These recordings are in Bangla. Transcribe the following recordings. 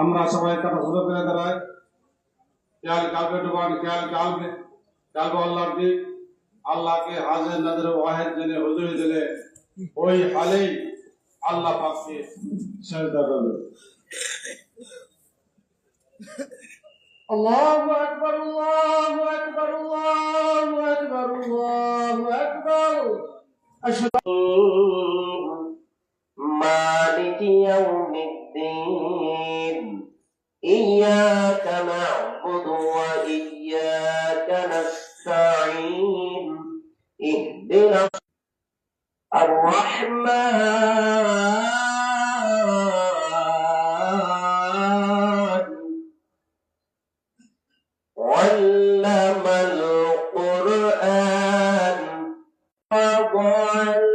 আমরা সবাই একটা ছোট করে দাঁড়াই খেয়াল কালবে ডুবান খেয়াল কালবে কালবে আল্লাহর দিক আল্লাহকে হাজির নজর ওয়াহেদ জেনে হুজুরি দিলে ওই হালেই আল্লাহ পাককে সেজদা করবে الله أكبر الله أكبر الله أكبر الله أكبر أشهد مالك يوم الدين إياك نعبد وإياك نستعين. اهدنا الرحمن. علم القرآن وضع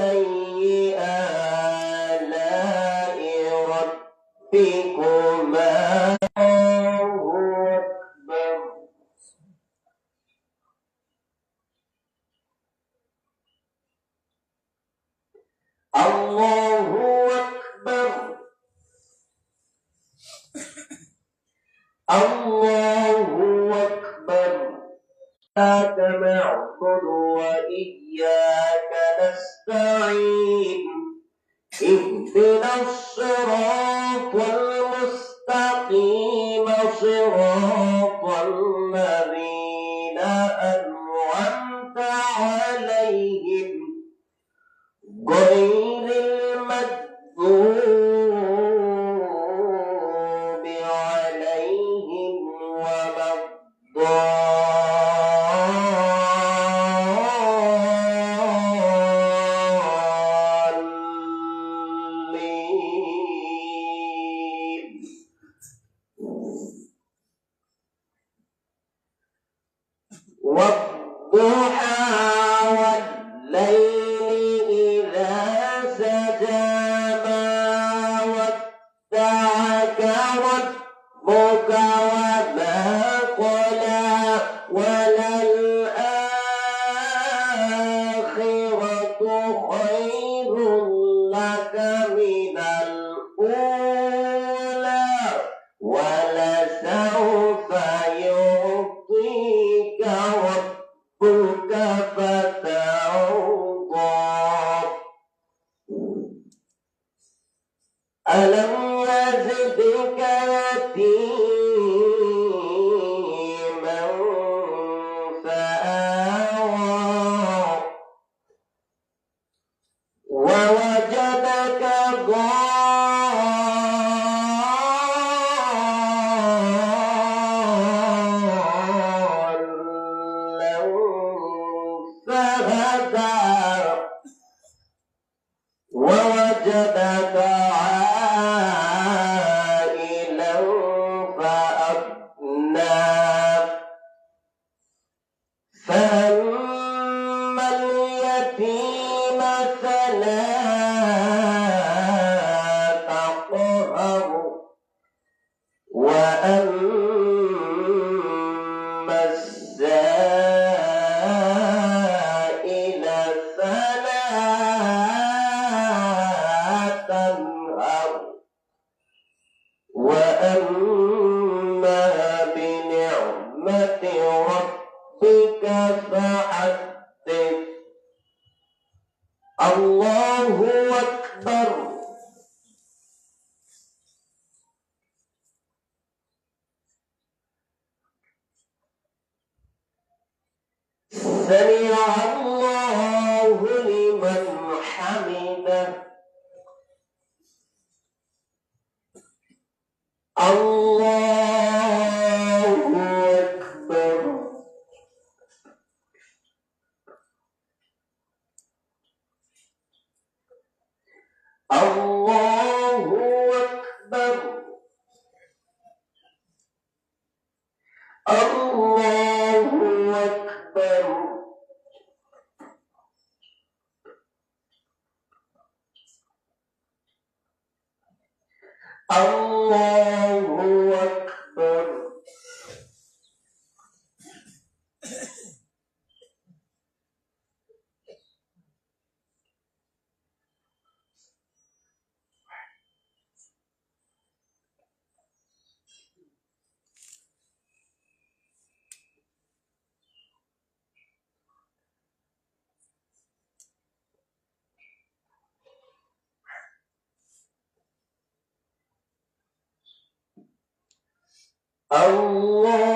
Oh. ألم يزدك يتيما أو الله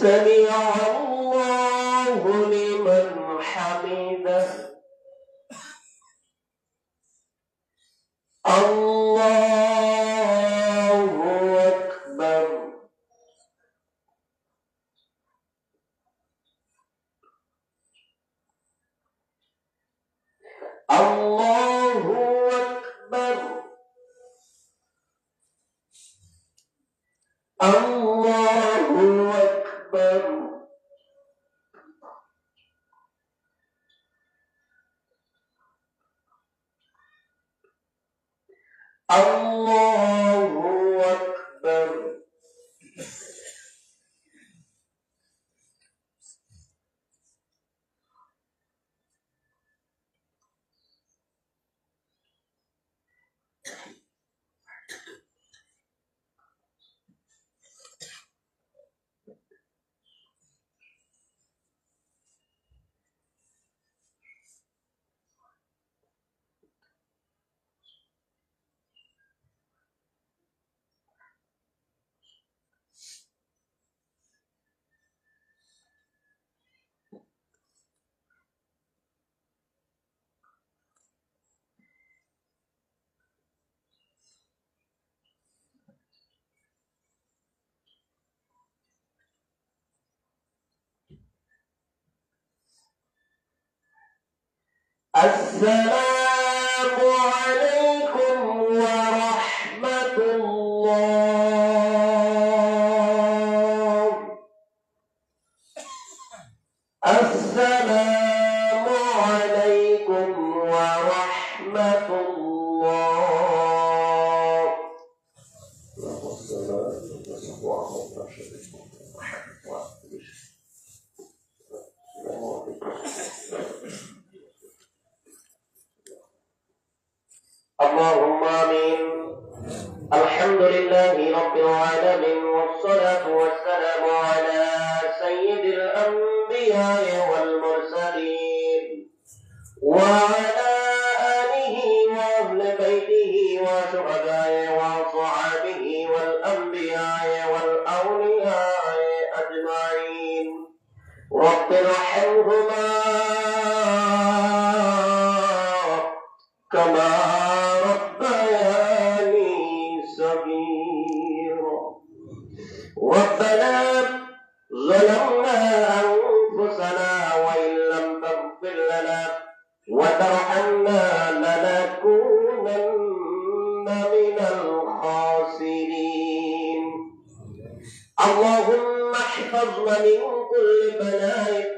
سميعا السلام عليكم ورحمة الله. السلام عليكم ورحمة الله. اللهم صل على محمد وعلى آله وصحبه وسلم وترحمنا لنكونن من الخاسرين. اللهم احفظنا من كل بلاء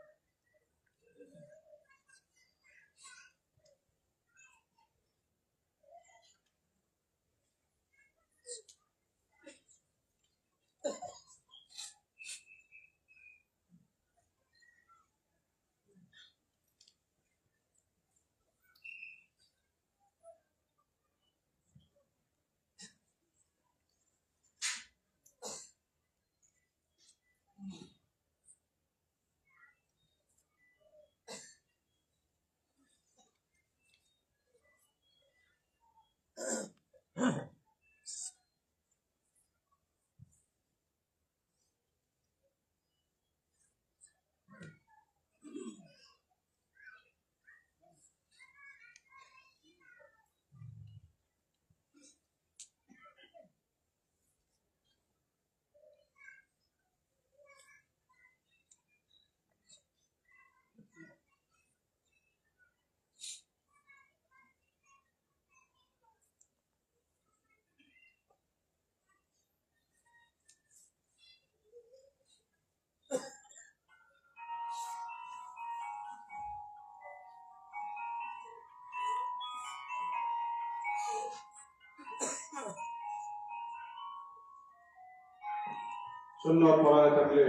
শূন্য পড়ায় থাকলে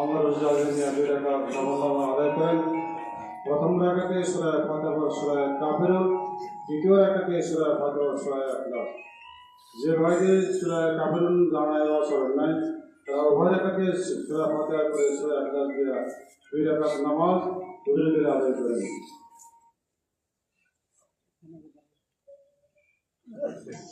আল্লাহ রোজা নিয়ে দুই রাখা সমাধান আদায় করেন। প্রথম রাখাতে সুরায় ফাঁকার সুরায় কাফের। দ্বিতীয় রাখাতে সুরায় ফাঁকার সুরায় আখলাফ যে ভাইদের সুরায় কাফেরুন জানায় বা সরেন নাই তারা উভয় রেখাকে সুরা ফাঁকা করে সুরা আখলাফ দিয়ে দুই রাখাত নামাজ ধীরে আদায় করেন। Thank you.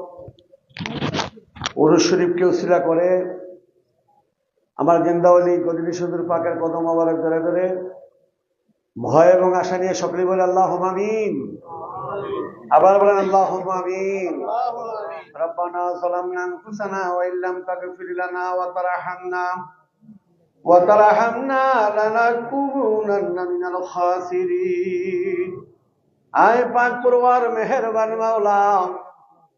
ওরস শরীফকে উশিলা করে আমার গেন্দাওয়ালি গদিনী সুন্দর পাকের কদম আবার ধরে ধরে ভয় এবং আশা নিয়ে সকলে বলে আল্লাহ আমিন আবার বলেন আল্লাহ আমিন ربنا ظلمنا انفسنا وان لم تغفر لنا وترحمنا وترحمنا لنكونن من الخاسرين আয় পাক পরওয়ার মেহেরবান মাওলা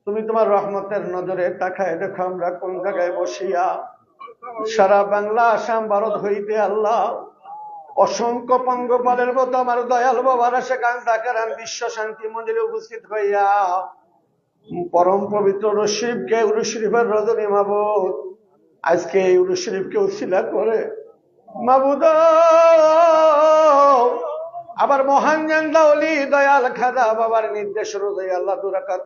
তুমি তোমার রহমতের নজরে তাকায় দেখো আমরা কোন জায়গায় বসিয়া সারা বাংলা, আসাম, ভারত হইতে আল্লাহ অসংখ্য পঙ্গপালের মতো আমার দয়াল বাবারা সেখান তাকারান বিশ্ব শান্তি মন্দিরে উপস্থিত হইয়া পরম পবিত্র রশিফকে উরুশরীফের রজনী মাবুদ, আজকে এই উরুশরীফকে উশিলা করে মাবুদ আবার মহান জান্দাউলি দয়াল খাদা বাবার নির্দেশ অনুযায়ী আল্লাহ দুরাকাত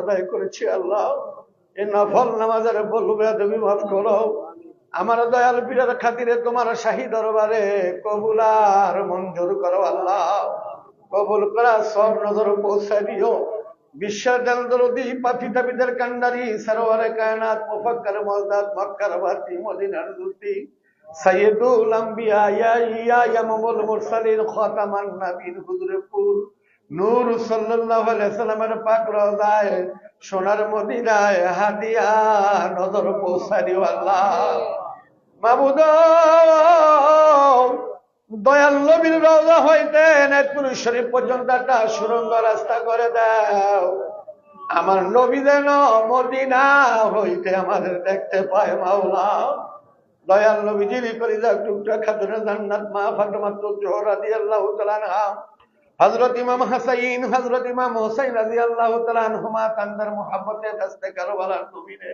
আদায় করেছি আল্লাহ। এই নফল নামাজের বলবে তুমি মাফ করো। আমার দয়াল পীরের খাতিরে তোমার শাহী দরবারে কবুলার মঞ্জুর করো আল্লাহ। কবুল করা সব নজর পৌঁছায় দিও। বিশ্বের দলদরদি পাপি তাপিদের কান্ডারি সরোয়ারে কায়নাত, মুফাক্কার মজদাত মক্কার বাতি, মদিনার দুতি। সাইয়্যিদুল আম্বিয়া, ইয়া ইয়া ইমামুল মুরসালিন খাতামান হুজুরে পুর নূর সাল্লাল্লাহু আলাইহি সাল্লামের পাক সোনার মদিনায় হাদিয়া নজর পৌঁছাদিও আল্লাহ মাবুদ দয়াল নবীর রওজা হইতে নেতপুর শরীফ পর্যন্ত একটা সুরঙ্গ রাস্তা করে দাও। আমার নবী যেন মদিনা হইতে আমাদের দেখতে পায় মাওলা। দয়াল নবী যিনি করি যাক টুকটা খাতুনে জান্নাত মা ফাতেমা তো রাদিয়াল্লাহু তাআলা আনহা হযরত ইমাম হাসাইন হযরত ইমাম হোসেন রাদিয়াল্লাহু তাআলা আনহুমা তান্দার মুহাব্বতে দস্তে কারবালার নবীরে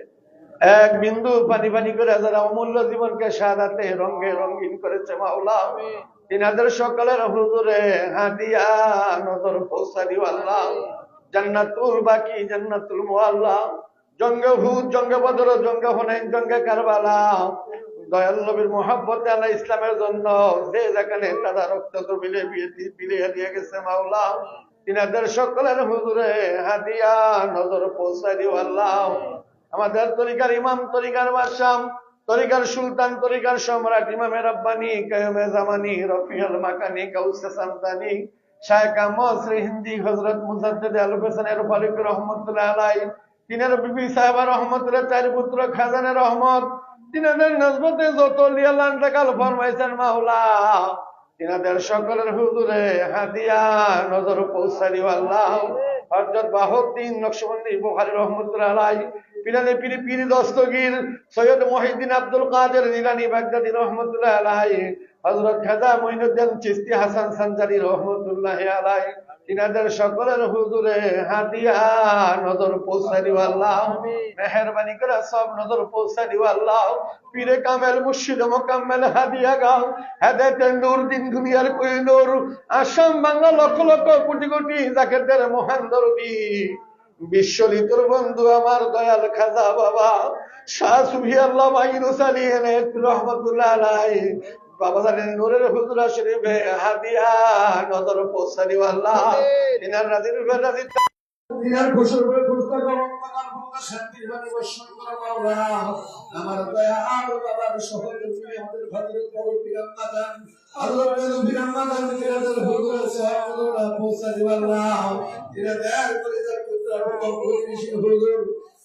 এক বিন্দু পানি পানি করে যারা অমূল্য জীবনকে সাদাতে রঙে রঙিন করেছে মাওলা। তিনাদের সকলের হুজুরে হাদিয়া নজর আল্লাহ। জান্নাতুল বাকি জান্নাতুল মুআল্লা। জঙ্গে হুদ জঙ্গে বদর জঙ্গে হুনাইন জঙ্গে কারবালা দয়াল নবীর মোহাব্বতে আল্লাহ ইসলামের জন্য যে যেখানে তারা রক্ত বিলে বিলিয়ে দিয়ে গেছে মাওলা। তিনাদের সকলের হুজুরে হাদিয়া নজর পৌঁছায় দিও আল্লাহ। আমাদের তরিকার ইমাম, তরিকার বাদশাম তরিকার সুলতান, তরিকার সম্রাট ইমামে রব্বানি, কায়মে জামানি, রফিয়াল মাকানি, কাউসে সামদানি শায়খ আহমদ হিন্দি হজরত মুজাদ্দেদ আল হোসেনের ফারুক রহমতুল্লাহ আলাই তিনের বিবি সাহেবা রহমতুল্লাহ, চার পুত্র খাজানে রহমত তিনাদের নজবতে যত লিয়ালান টাকাল ফরমাইছেন মাওলা, তিনাদের সকলের হুজুরে নজর পৌঁছারি আল্লাহ। নকশবন্দি বুখারী রহমতুল্লাহ পিরি পিরি সৈয়দ মহিউদ্দিন আব্দুল কাদের নিরানি বাগদাদি রহমতুল্লাহ আলাই হযরত খাজা মঈনুদ্দিন চিশতি হাসান সানজারি রহমতুল্লাহ আলাই তিনাদের সকলের হুজুরে হাদিয়া নজর আল্লাহ। মেহরবানি করে সব নজর আল্লাহ। পীরে কামেল মুর্শিদ মোকাম্মেল হাদিয়া গাও। হেদায়েতের নূর দিন দুনিয়ার কই নূর আসাম বাংলা লক্ষ লক্ষ কোটি কোটি জাকেরদের মহান দরদি। বিশ্বলিতর বন্ধু আমার দয়াল খাজা বাবা। শাহ সুফি আল্লাহ মাইনুস আলী রহমতুল্লাহ বাবা জানেন নূরের হুজুরা শরীফে হাদিয়া নজর পৌঁছানি আল্লাহ ইনার রাজির উপর দিনার খুশির উপরে খুশি থাকো শান্তির বাণী বর্ষণ করো মাওলা আমার দয়া আর বাবার সহযোগী আমাদের ভাগ্যের কবর পিরাম্মা দান আল্লাহ দান হুজুর পৌঁছা দিবাল্লাহ করে পুত্র হুজুর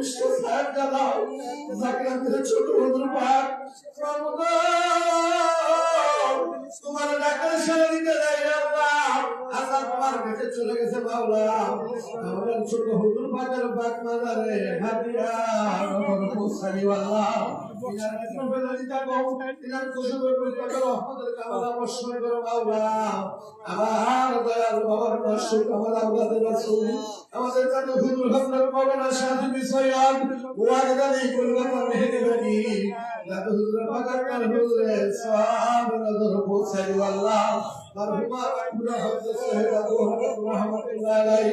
কনিষ্ঠ স্থান কাদা জাকিরাতের ছোট হুজুর পাক তোমার ডাকার সারা দিতে দেয় আল্লাহ হাজার তোমার কাছে চলে হাতিয়া আল্লাহ আমার দয়াল বাবার দর্শক আমার আল্লাহদের রাসূল আমাদের কাছে হুজুর হযরত মাওলানা শাহী বিসয়ান ওয়াগদানি কলকাতা মেহেরবানি লাদু হুজুর পাকের কাল হুজুরে সওয়াব নজর পৌঁছানি আল্লাহ মারহুমা পুরা হযরত সাহেব আবু হররত রহমাতুল্লাহ আলাইহি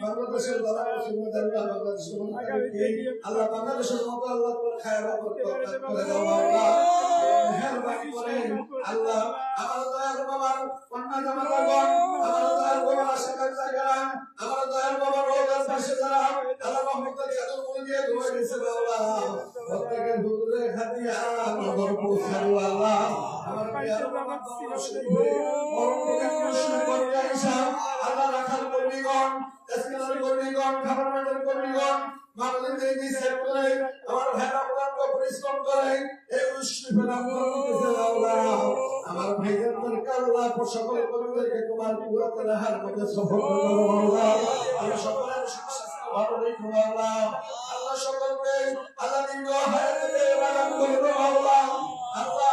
বাংলাদেশের মুসিবত আল্লাহ বাংলাদেশের মতো আল্লাহ করে খায় আল্লাহ করে আল্লাহ আমার দয়ার বাবার কন্যা আমার দয়ার বাবার আশীর্বাদ আমার দয়ার বাবার রোজার পাশে যারা আল্লাহ রহমতের চাদর মুড়ি দিয়ে ধুয়ে দিয়েছে পৌঁছালো আল্লাহ আমার প্রিয় বাবা মরণ থেকে মুসলিম করে আল্লাহ রাখাল কর্মীগণ, এসকেলার কর্মীগণ আমার ভাইরা অক্লান্ত করে। আমার ভাইদের দরকার আল্লাহ সকল কর্মীদেরকে তোমার পুরাতের হার মধ্যে সফল করো আল্লাহ আমি সকলের ভালো আল্লাহ আল্লাহ সকলকে আল্লাহ দীর্ঘ হায়াতে বাগান করো আল্লাহ আমরা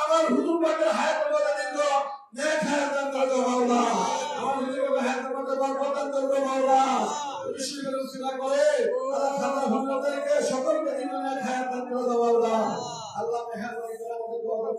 আমার হুজুর পাকের হায়াত বলে দিল নেক হায়াত দান করে আল্লাহ। আমার হুজুর পাকের হায়াত মধ্যে বরকত দান করে আল্লাহ। বিশ্বকে রসিলা করে, আল্লাহ ভন্ডারকে সকলকে দিন নেক হায়াত দান করে আল্লাহ। আল্লাহ মেহেরবানি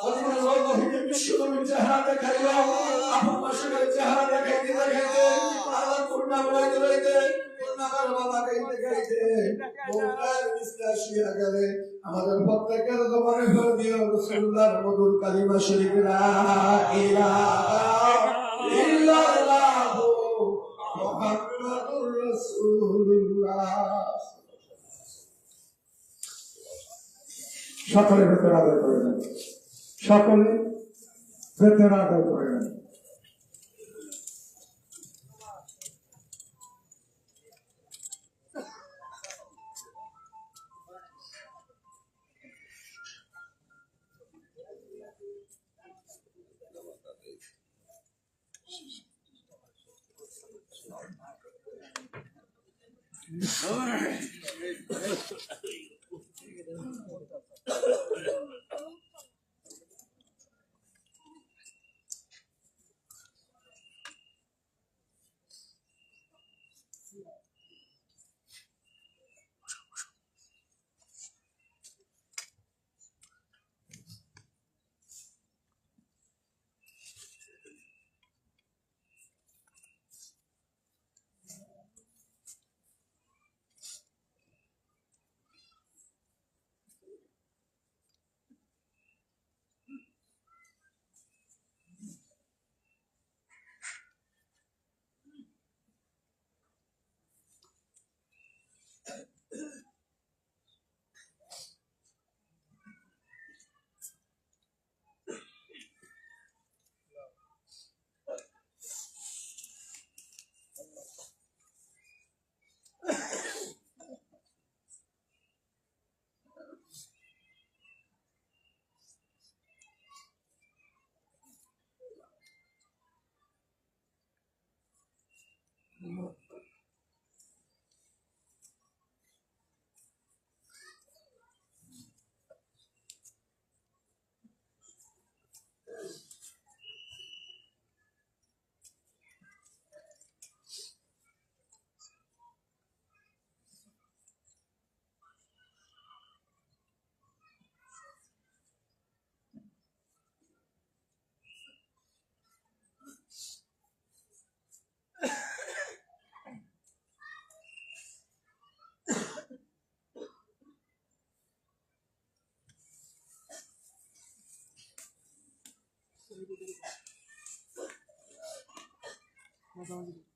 অধিকার রোগ হইতে বিশ্ব নবীর চেহারা দেখাইও আপন মাসের চেহারা দেখাইতে দেখাইতে আল্লাহ মিসকা শুয়া গেলে আমাদের প্রত্যেকের জবানে ফেলে দিও রাসূলুল্লাহর মধুর কালিমা শরীফ লা, ইলাহা ইল্লাল্লাহ মুহাম্মাদুর রাসূলুল্লাহ। সকলে ভেতরে আদায় করে সকলে বেতন আদায় করে নেন All right. 大丈夫。